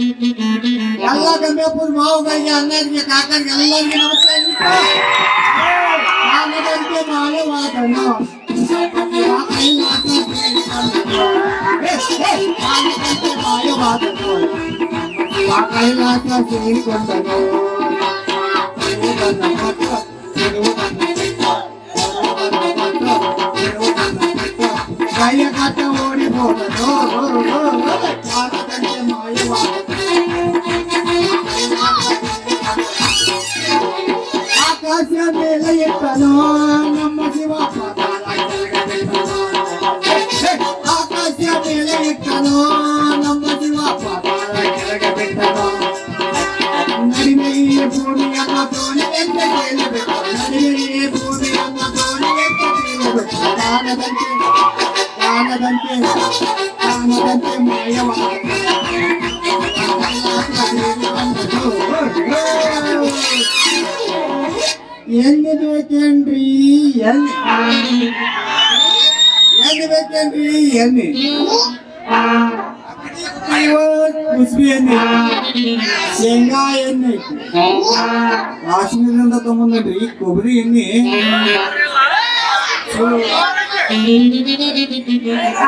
ಎಲ್ಲ ಗಂಗಾಪುರ ಮಾವುಗಳಿಗೆ ಅಣ್ಣರಿಗೆ ಕಾಕರಿಗೆ ಎಲ್ಲರಿಗೆ ನಮಸ್ಕಾರ ನಾನದಂತೆ ಮಾನವಾದನು ನಾನದಂತೆ ಮಾಯವಾದನು ಆ ಕೈಲಾಸ ಸೇರಿಕೊಂಡನು ನೀವು ನನ್ನ ಭಕ್ತ, ನೀವು కథలు చెప్పను నమ్మ శివ ఆకాశ మేళ ఎక్కను నమ్మ శివ ಎಣ್ಣೆ. ಎಲ್ಲಿ ಬೇಕೇನ್ರಿ? ಎಲ್ಲಿ ಕುಸ್ಬಿ ಎಣ್ಣೆ. ಶೇಂಗಾ ಎಣ್ಣೆ. ಕಾಶ್ಮೀರದಿಂದ ತಗೊಂಡ್ರಿ ಕೊಬ್ಬರಿ ಎಣ್ಣೆ.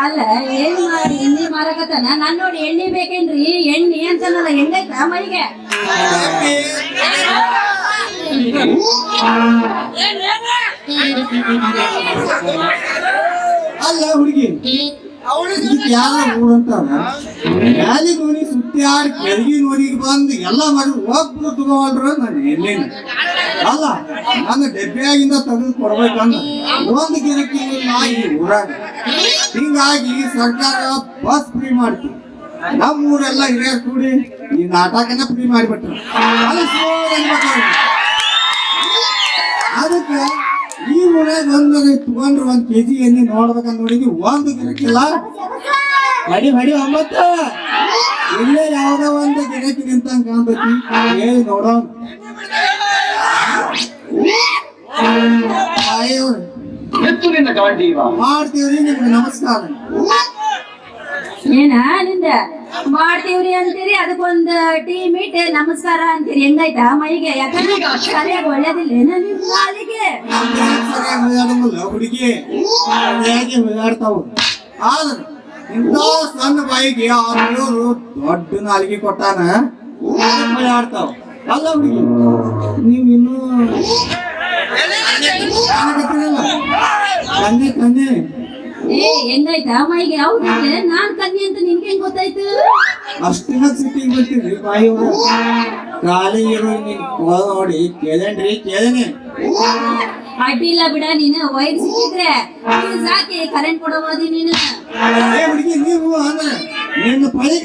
ಅಲ್ಲ ಏನ್ ಮಾಡಿ ಎಣ್ಣೆ ಮಾರಕತ್ತಾನ? ನಾನ್ ನೋಡಿ ಎಣ್ಣೆ ಬೇಕೇನ್ರಿ? ಎಣ್ಣೆ ಅಂತನಲ್ಲ ಎಣ್ಣೆ ಮೈಗೆ ಅಲ್ಲ, ಹುಡುಗಿ. ಇದಕ್ಕೆ ಯಾರ ಊರಂತಾರ ಮ್ಯಾಲಿ ನೋಡಿ ಸುತ್ತಾಡಿ ಕೆಳಗಿ ನೋಡಿಗೆ ಬಂದು ಎಲ್ಲ ಮಾಡಿ ಒಬ್ರು ತಗೋಲ್ರ ನಾನು ಎಲ್ಲಿನ? ಅಲ್ಲ ನನ್ನ ಡಬ್ಬಿಯಾಗಿಂದ ತೆಗೆದು ಕೊಡ್ಬೇಕಂದ. ಒಂದು ಗಿರಕ್ಕೆ ಇಲ್ಲ ಊರಾಗ ಹಿಂಗಾಗಿ ಸರ್ಕಾರ ಬಸ್ ಫ್ರೀ ಮಾಡ್ತೀವಿ ನಮ್ಮ ಊರೆಲ್ಲ ಹಿರಿಯರು ಕೂಡಿ ಈ ನಾಟಕನ ಫ್ರೀ ಮಾಡಿಬಿಟ್ರು. ಅದು ಅದಕ್ಕೆ ಊರಾಗ ಒಂದು ತಗೊಂಡ್ರೆ ಒಂದ್ ಕೆಜಿ ಎಣ್ಣೆ ನೋಡ್ಬೇಕಂತ ನೋಡಿದ್ವಿ ಒಂದು ಗಿರಕ್ಕಿಲ್ಲ ಹಡಿ ಹಡಿ ಒಂಬತ್ತು ಇಲ್ಲೇ ಯಾವ್ದೋ ಒಂದು ಗಿರಕಿ ನಿಂತಂಗ ಕಾಣ್ತೈತಿ ಹೇಳಿ ನೋಡೋಣ ತಾಯಿಯವ್ರು, ಎತ್ತು ನಿನ್ನ ಗಾಂಡೀವ ಮಾಡ್ತೀವ್ರಿ ನಿಮ್ಗೆ ನಮಸ್ಕಾರ ಏನ ನಿಂದ ಮಾಡ್ತೀವ್ರಿ ಅಂತೀರಿ ಅದಕ್ಕೊಂದ್ ಟೀ ಮೀಟ್ ನಮಸ್ಕಾರ ಅಂತೀರಿ ಹೆಂಗಾಯ್ತಾ ಮೈಗೆ ಯಾಕಂದ್ರೆ ಸರಿಯಾಗಿ ಒಳ್ಳೇದಿಲ್ಲ ಕಾಲಿಗೆ ಹುಡುಗಿ ಹೇಗೆ ಓಡಾಡ್ತಾವ ಆದ್ರೆ ಇಂಥ ಸಣ್ಣ ಬಾಯಿಗೆ ಆರು ದೊಡ್ಡ ನಾಲಿಗೆ ಕೊಟ್ಟಾನ ಆಡ್ತಾವ ಅಲ್ಲ ಹುಡುಗಿ ನೀವು ಇನ್ನೂ ತಂದೆ ಕನ್ನೆ ಏ ಹೆಂಗೈತ ಮೈಗೆ ಹೌದಿಲ್ಲ ನಾನ್ ಕನ್ನಿ ಅಂತ ನಿನ್ಗೆ ಹೆಂಗ್ ಗೊತ್ತಾಯ್ತು? ಅಷ್ಟಿನ ಸಿಟ್ಟಿಗೆ ಬಿಡ್ತೀರಿ ಬಾಯಿ ಖಾಲಿ ಇರೋ ನೋಡಿ ಕೇಳೇನ್ರಿ ಕೇಳೇನೆ ಅಡ್ಡಿಲ್ಲ ಬಿಡ ನೀನು ವೈರ್ ಸಿಕ್ಕಿದ್ರೆ ನೀನು ಸಾಕಿ ಕರೆಂಟ್ ಕೊಡಬೋದಿ ನೀನು. ಹುಡುಗಿ ನೀವು ನಿನ್ನ ಪಳಿ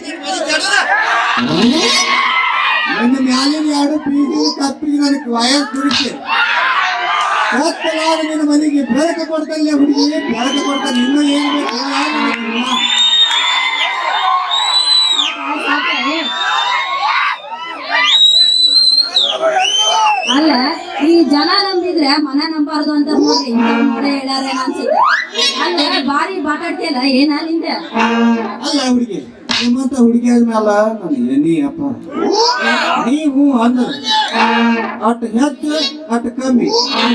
ನಿನ್ನ ಮ್ಯಾಲಿನ ಎರಡು ಪೀಗಿ ತಪ್ಪಿಗೆ ನನಗೆ ವಯರ್ ತುಡಿಸಿ ಕತ್ತಲಾದ ನಿನ್ನ ಮನೆಗೆ ಬೆಳಕ ಕೊಡ್ತಲ್ಲ ಹುಡುಗಿ. ಬೆಳಕ ಕೊಡ್ತಾನೆ ಇನ್ನೂ ಏನು ಬೇಕು? ಅಲ್ಲ ಈ ಜನ ನಂಬಿದ್ರೆ ಮನ ನಂಬಾರ್ದು ಅಂತ ನೋಡಿ ಹೇಳ್ಯಾರ ಅನ್ಸುತ್ತೆ. ಅಲ್ಲ ಬಾರಿ ಮಾತಾಡ್ತಿಯಲ್ಲ ಏನ ನಿಂದ? ಅಲ್ಲ ಹುಡುಗಿ. ನಿಮ್ಮಂತ ಹುಡುಗಿಯಾದ ಮ್ಯಾಲ ನಾನು ಎಣ್ಣಿ ಅಪ್ಪ ನೀವು ಅಂದ್ರ ಅಟ್ ಹೆಚ್ಚು ಅಟ್ ಕಮ್ಮಿ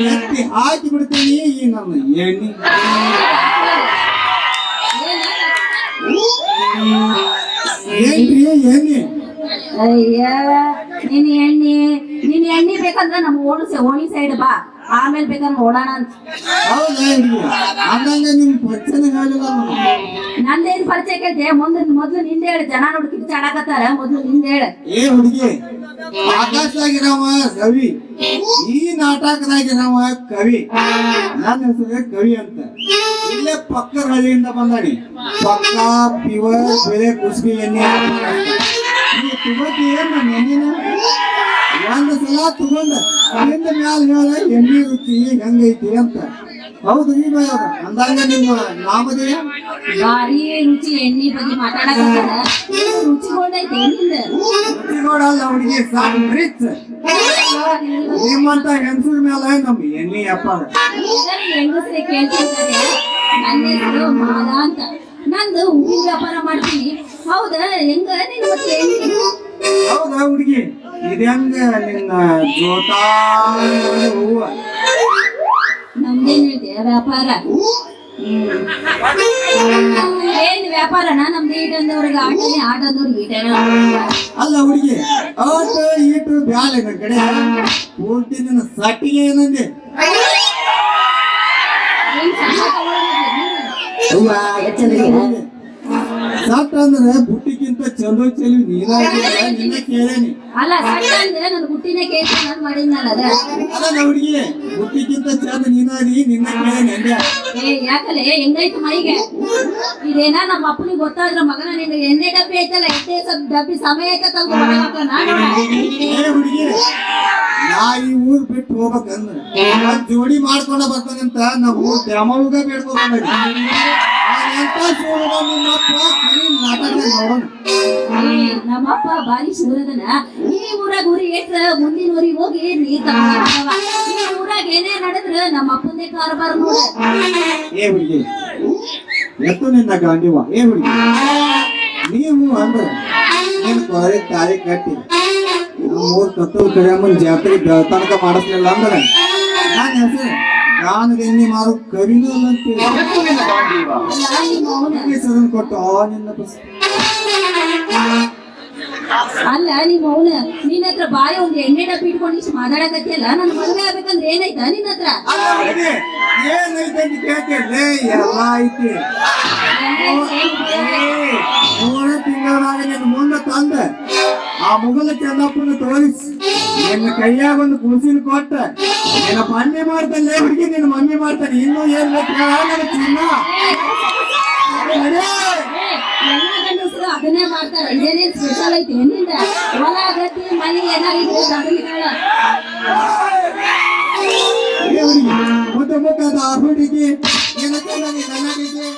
ಎತ್ತಿ ಹಾಕಿ ಬಿಡ್ತೀನಿ ಈ ನನ್ನ ಎಣ್ಣಿ ಏನ್ರಿ ಎಣ್ಣಿ ಅಯ್ಯ ನಿನ್ ಎಣ್ಣೆ ನಿನ್ ಎಣ್ಣೆ ಬೇಕಂದ್ರ ನಮ್ ಓಣಿ ಓಣಿ ಸೈಡ್ ಬಾ ಆಮೇಲೆ ಬೇಕಂದ್ರೆ ಓಡೋಣ ಅಂತ. ಹೌದು ಹುಡುಗಿ ಅಂದಂಗ ನಿಮ್ ಪರಿಚಯ ಹೇಳಿಲ್ಲ. ನಂದೇನ್ ಪರಿಚಯ ಕೇಳ್ತೆ. ಮುಂದೆ ಮೊದ್ಲು ನಿಂದ ಹೇಳ. ಜನ ನೋಡಿ ಕಿಚ್ಚಾಡಕತ್ತಾರ ಮೊದ್ಲು ನಿಂದ ಹೇಳ. ಏ ಹುಡುಗಿ ಆಕಾಶದಾಗಿರವ ಕವಿ. ಈ ನಾಟಕದಾಗಿರವ ಕವಿ. ನನ್ನ ಹೆಸರು ಕವಿ ಅಂತ. ಇಲ್ಲೇ ಪಕ್ಕ ಹಳ್ಳಿಯಿಂದ ಬಂದಾಡಿ ಪಕ್ಕ ಪ್ಯೂರ್ ಬೆಳೆ ಕುಸ್ಬಿ ಎಣ್ಣೆ ಈ ತುಬಕಿ ಏನ್ ನನ್ನ ಎಣ್ಣೆನ ಒಂದು ಸಲ ತಗೊಂಡ ಅಲ್ಲಿಂದ ಮ್ಯಾಲ ಹೇಳ ಎಣ್ಣೆ ರುಚಿ ಹೆಂಗೈತಿ ಅಂತ ಹೌದು ಈ ಭಯ ಅಂದಂಗ ನಿಮ್ಮ ನಾಮಧೇಯ ಭಾರಿ ರುಚಿ ಎಣ್ಣೆ ಬಗ್ಗೆ ಮಾತಾಡಕತ್ತಾರ ರುಚಿ ಕೊಂಡೈತೆ ನಿಂದ ರುಚಿ ನೋಡಲ್ಲ ಹುಡುಗಿ ಸಾಕು ರಿಚ್ ನಿಮ್ಮಂತ ಹೆಂಗಸರ ಮೇಲೆ ನಮ್ ಎಣ್ಣೆ ಅಪ್ಪ ಹೆಂಗಸ್ರೆ ಕೇಳ್ತಿರ್ತಾರೆ ನನ್ನ ಹೆಸರು ಮಾಲಾ ಅಂತ ನಂದು ಹೂವಿನ ವ್ಯಾಪಾರ ಮಾಡ್ತೀನಿ ಹೌದಾ? ಹೆಂಗ ನೀನು ಮತ್ತೆ ಹೌದಾ ಹುಡುಗಿ? ಇದ್ಯಾಂಗ ನಿನ್ನ ಜೋತಾ? ಹೂವ ನಮ್ದೇನ್ ಹೇಳ್ತೀಯ ವ್ಯಾಪಾರ. ಏನ್ ವ್ಯಾಪಾರನ? ನಮ್ದು ಈಟಂದವ್ರಿಗೆ ಆಟನೇ ಆಟದವ್ರಿಗೆ ಈಟನ ಅಲ್ಲ ಹುಡುಗಿ ಆಟ ಈಟು ಕಡೆ. ಪೂರ್ತಿ ನಿನ್ನ ಸಟ್ಟಿಗೆ ಏನಂದೆ? ಹೂವ ಸಟ್ ಅಂದ್ರೆ ಬುಟ್ಟಿಗಿಂತ ಚಲೋ ಚಲಿ ನೀನ ನಿನ್ನ ಕೇಳೇನಿ. ಅಲ್ಲ ಸಣ್ಣ ಅಂದ್ರೆ ನನ್ ಹುಟ್ಟಿನ ಕೇಳ್ತ ನಾನ್ ಮಾಡಿದ್ನಲ್ಲ ಅದ? ಅಲ್ಲ ಹುಡುಗಿ ಬುಟ್ಟಿಗಿಂತ ಚಂದ ನೀನಾಗಿ ನಿನ್ನ ಕೇಳೇನಿ ಅಂದೆ ಏ ಯಾಕಲೆ? ಹೆಂಗೈತು ಮೈಗೆ? ಇದೇನ ನಮ್ಮ ಅಪ್ಪನಿಗೆ ಗೊತ್ತಾದ್ರ ಮಗನ ನಿನ್ಗೆ ಎಣ್ಣೆ ಡಬ್ಬಿ ಐತಲ್ಲ ಎಣ್ಣೆ ಸ್ವಲ್ಪ ಡಬ್ಬಿ ಸಮಯ ಐತ ತಂದು ಮನೆಗೆ ನಾನು? ಏ ಹುಡುಗಿ ನಾ ಈ ಊರ್ ಬಿಟ್ಟು ಹೋಗ್ಬೇಕಂದ್ರ ಜೋಡಿ ಮಾಡ್ಕೊಂಡ ಬರ್ತಾನಂತ ನಾವು ಗ್ರಾಮ ಬೇಡ್ಕೊಂಡ್ ಎಂತ ನಿಮ್ಮಪ್ಪ ನೋಡೋಣ. ನಮ್ಮಪ್ಪ ಬಾರಿ ಶಿವರದನ ಈ ಊರಾಗ ಊರಿ ಏಟ್ರ ಮುಂದಿನ ಊರಿಗೆ ಹೋಗಿ ನೀರ್ ಈ ಊರಾಗ ಏನೇ ನಡೆದ್ರ ನಮ್ಮ ಅಪ್ಪಂದೇ ಕಾರಬಾರ ನೋಡ. ಏ ಹುಡುಗಿ, ಎತ್ತು ನಿನ್ನ ಗಾಂಡಿವ. ಏ ಹುಡುಗಿ, ನೀವು ಅಂದ್ರ ನಿನ್ ಕೊರೆ ತಾಳಿ ಕಟ್ಟಿ. ಮೂರ್ ಊರ್ ಕಡೆ ಕರಿಯಮ್ಮನ್ ಜಾತ್ರೆ ಬೆಳತನಕ ಮಾಡಿಸ್ಲಿಲ್ಲ ಅಂದ್ರೆ. ನಾನು ಹೆಸರು ಗಾನದೆಣ್ಣಿ ಮಾರು ಕವಿನೂ ಅಲ್ಲ ಅಂತೇಳಿ ಎತ್ತು ನಿನ್ನ ಗಾಂಡೀವ ಅಲ್ಲ ನಿಮ್ಮ ಅವನ ಹೆಸರನ್ನು ಕೊಟ್ಟು ಆ ನಿನ್ನ ಬಸ್ ಅಲ್ಲ ನಿಮ್ಮ ಅವನ ನಿನ್ನ ಹತ್ರ ಬಾಯ ಒಂದ್ ಎಣ್ಣೆ ಡಬ್ಬಿ ಇಟ್ಕೊಂಡು ಇಷ್ಟು ಮಾತಾಡಕತ್ತಿಯಲ್ಲ ನನ್ ಮದುವೆ ಆಗ್ಬೇಕಂದ್ರೆ ಏನಾಯ್ತಾ ನಿನ್ನ ಹತ್ರ ಅಲ್ಲ ಹುಡುಗಿ ಏನೈತೆ ಅಂತ ಕೇಳ್ತಿರ್ಲಿ ಎಲ್ಲ ಐತಿ ಆ ಮುಗಲ ಚಂದಪ್ಪನ ತೋರಿಸಿ ನಿನ್ನ ಕೈಯಾಗ ಒಂದು ಕೂಸಿನ ಕೊಟ್ಟ ನಿನ್ನ ಮಮ್ಮಿ ಮಾಡ್ತಾನೆ ಹುಡುಗಿ ನಿನ್ನ ಮಮ್ಮಿ ಮಾಡ್ತಾನೆ ಇನ್ನೂ ಏನ್ ಬೇಕು ಹೇಳ ನನ್ನ ಚಿನ್ನ ನಡೆ. ಏ, ಎಲ್ಲ ಗಂಡಸ್ರು ಅದನ್ನೇ ಮಾಡ್ತಾರ ಇದೇನೇನ್ ಸ್ಪೆಷಲ್ ಐತಿ ಏನಿಂದ ಹೊಲ ಗದ್ದೆ ಮನೆ ಏನಾಗಿದ್ರೆ ಅದನ್ನ ಹೇಳ ಏ ಹುಡುಗಿ ಮುದ್ದ ಮುಖದ ಆ ಹುಡುಗಿ ನಿನ್ನ ಚಂದನಿ ಕನ್ನಡಿಗೆ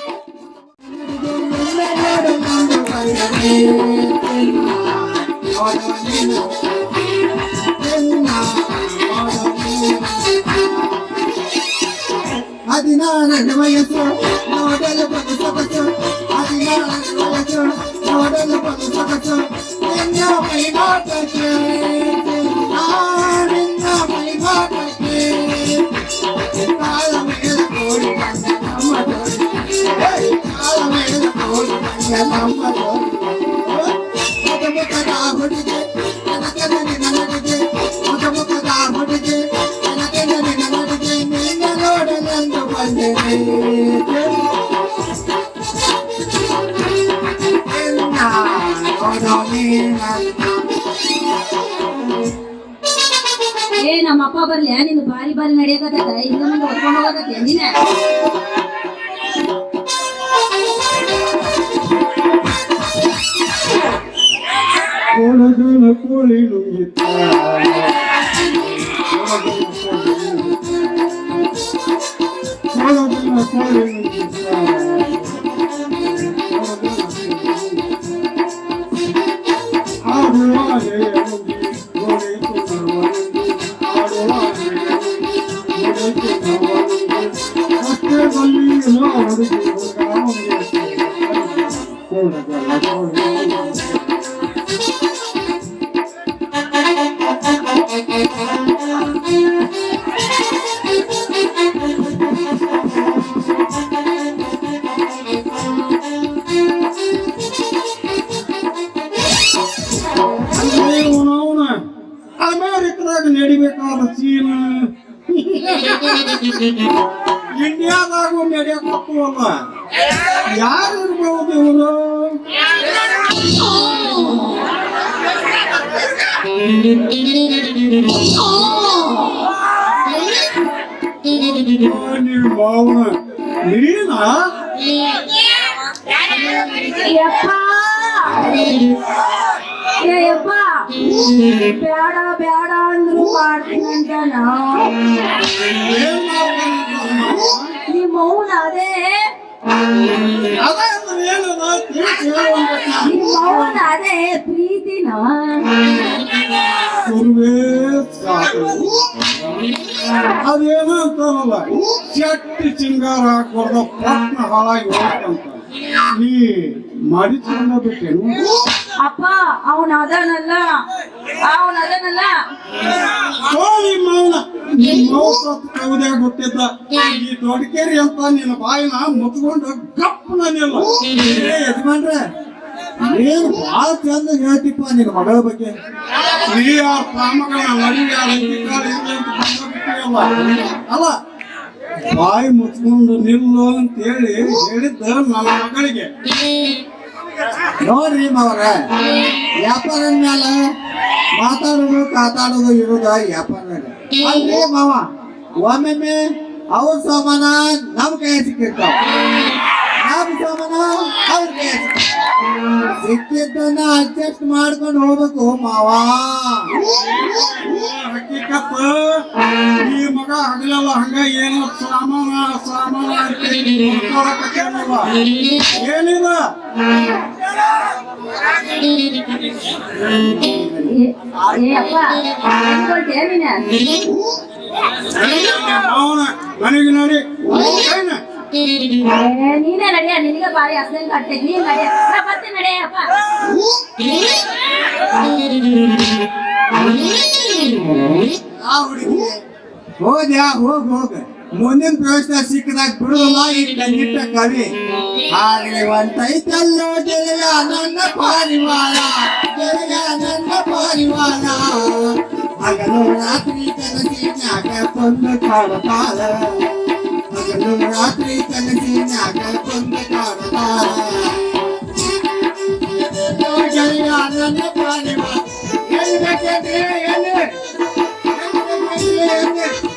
ಹದಿನಾರನೇ ವಯಸ್ಸು ನೋಡಲು ಬಂದು ಸೊಗಸು ಹದಿನಾರನೇ ವಯಸ್ಸು ನೋಡಲು ಬಂದು ಸೊಗಸು ನಿನ್ನ ಮೈಮಾಟಕ್ಕೆ ಆ ನಿನ್ನ ಮೈಮಾಟಕ್ಕೆ ಕಾಲ ಮೇಲೆ ಕೋಡಿ ಬಂದ ನಮ್ಮ ಜೋಡಿ. ಏಯ್, ಕಾಲ ಮೇಲೆ ಕೋಡಿ ಬಂದ ನಮ್ಮ ಏ ನಮ್ಮ ಅಪ್ಪ ಬರ್ಲಿ ನಿನ್ ಬಾರಿ ಬಾರಿ ನಡೆಯಕತ್ತ ಹಿಂಗ ಮುಂದೆ ಹೊತ್ಕೊಂಡು ಹೋಗಕತ್ತೆ ನೀನ பொழுதுன பொழிலும் பொழுதுன பொழிலும் ஆடுவாரே Oh, my God. ಇಂಡಿಯಾದಾಗೂ ನಡೆಯಕ್ಕಲ್ಲ ಯಾರು ಇರ್ಬೋದು ಇವರು ನೀವು ಮಾವನ ನೀನ ಯಪ್ಪ ಏ ಯಪ್ಪ ಬೇಡ ಬೇಡ ಅಂದ್ರು ಮಾಡ್ತೀನಿ ಮಾಡ್ಕೊಂಡಿದ್ದಮ್ಮ? ನಿಮ್ಮ ಮೌನ ಅದೇ. ನಿಮ್ಮ ಅದೇ ಪ್ರೀತಿನ ಅದೇನು ಅಂತಾರಲ್ಲ ಚಟ್ಟಿ ಚಿಂಗಾರ ಹಾಕೊಡ್ದ ಪಟ್ನ ಹಾಳಾಗಿ ಹೋಗ್ತಂತ. ನೀ ಮಾಡಿಸ್ಕೊಂಡ ಬಿಟ್ಟೇನು ಅಪ್ಪ, ಅವನ ಅದನಲ್ಲ ಅವನ ಅದನಲ್ಲ. ಹೋಗಿ ಮಾವನ ಕೌದೆ ಗೊತ್ತಿದ್ದ. ಈ ದೊಡ್ಡಕೇರಿ ಅಂತ ನಿನ್ನ ಬಾಯಿನ ಮುತ್ಕೊಂಡು ಗಪ್ ನಾನಿಲ್ಲ. ಯಜಮಾನ್ರೆ, ನೀನು ಭಾಳ ಚಂದ ಹೇಳ್ತಿಪ್ಪ ನಿನ್ನ ಮಗಳ ಬಗ್ಗೆ. ನೀ ಆ ಪ್ರಾಮಗಳ ಅಲ್ಲ, ಬಾಯಿ ಮುಚ್ಕೊಂಡು ನಿಲ್ಲು ಅಂತೇಳಿ ಹೇಳಿದ್ದ ನನ್ನ ಮಗಳಿಗೆ. ನೋಡ್ರಿ ಮಾವರ. ವ್ಯಾಪಾರ ಮೇಲೆ ಮಾತಾಡೋದು, ಕಾತಾಡೋದು ಇರೋದ ವ್ಯಾಪಾರ ಮಾವ, ಒಮ್ಮೊಮ್ಮೆ ಅವ್ರ ಸಾಮಾನ ನಮ್ ಕೈ ಸಿಕ್ಕಿರ್ತಾವ. ನಮ್ ಸಾಮಾನ ಅವ್ರ ಕೈ ಸಿಕ್ಕಿದ್ದನ್ನ ಅಡ್ಜಸ್ಟ್ ಮಾಡ್ಕೊಂಡು ಹೋಗ್ಬೇಕು ಮಾವ. ಕಪ್ಪ, ಈ ಮಗ ಹಗಲಲ್ಲ, ಹಂಗ ಏನು ಸಾಮಾನ ಸಾಮಾನ. ಏನಿಲ್ಲ. ಏ ಏ ಅಪ್ಪ ಅನ್ಕೊಳ್ತೀಯ ನೀನು ಅವನ ಮನೆಗೆ ನೋಡಿ ಏನ? ಏ, ನೀನೇ ನಡಿಯ ನಿನಗೆ ಬಾರಿ ಹಸ್ದಂಗ್ ಕಟ್ತೈತಿ ನೀನ್ ನಡಿಯ ನಾ ಬರ್ತೀನಿ ನಡಿಯ ಅಪ್ಪ ಆ ಹುಡುಗಿ ಹೋದ್ಯಾ ಹೋಗ್ ಹೋಗ್ ಮುಂದಿನ ಪ್ರವೇಶ ಸಿಕ್ಕದಾಗ ಬಿಡುದಿಲ್ಲ ಈ ಕಣ್ಣಿಟ್ಟ ಕವಿ. ಹಾಗೆ ಒಂಟೈತಲ್ಲ ಗೆಳೆಯ ನನ್ನ ಪಾರಿವಾಳ ಗೆಳೆಯ ನನ್ನ ಪಾರಿವಾಳ. ಹಗಲು ರಾತ್ರಿ ಕನಸಿನ್ಯಾಗ ಕೊಂದು ಕಾಡತಾಳ ಹಗಲು ರಾತ್ರಿ ಕನಸಿನ್ಯಾಗ ಕೊಂದು ಕಾಡತಾಳ ಗೆಳೆಯ ನನ್ನ ಪಾರಿವಾಳ. ಎಲ್ಲಿ ಬೇಕಂದ್ರೆ ಎಲ್ಲಿ? ಎಲ್ಲಿ?